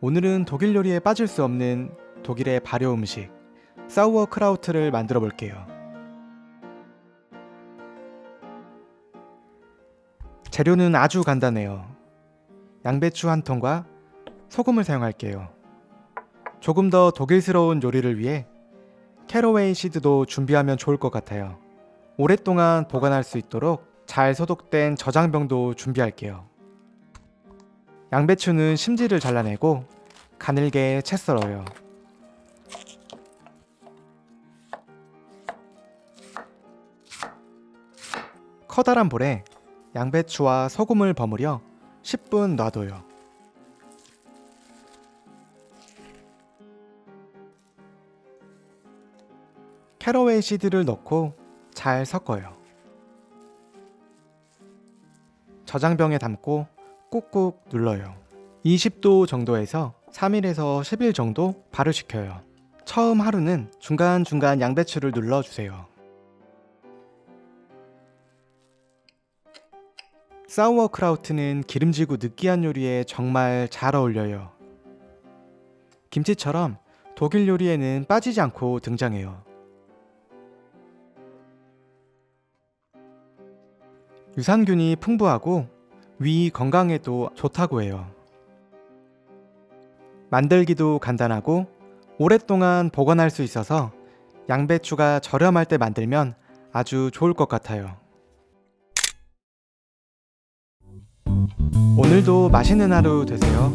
오늘은 독일 요리에 빠질 수 없는 독일의 발효 음식 사우어 크라우트를 만들어 볼게요. 재료는 아주 간단해요. 양배추 한 통과 소금을 사용할게요. 조금 더 독일스러운 요리를 위해 캐러웨이 시드도 준비하면 좋을 것 같아요. 오랫동안 보관할 수 있도록 잘 소독된 저장병도 준비할게요. 양배추는 심지를 잘라내고 가늘게 채 썰어요. 커다란 볼에 양배추와 소금을 버무려 10분 놔둬요. 캐러웨이 시드를 넣고 잘 섞어요. 저장병에 담고 꾹꾹 눌러요. 20도 정도에서 3일에서 10일 정도 발효시켜요. 처음 하루는 중간중간 양배추를 눌러주세요. 사우어크라우트는 기름지고 느끼한 요리에 정말 잘 어울려요. 김치처럼 독일 요리에는 빠지지 않고 등장해요. 유산균이 풍부하고 위 건강에도 좋다고 해요. 만들기도 간단하고 오랫동안 보관할 수 있어서 양배추가 저렴할 때 만들면 아주 좋을 것 같아요. 오늘도 맛있는 하루 되세요.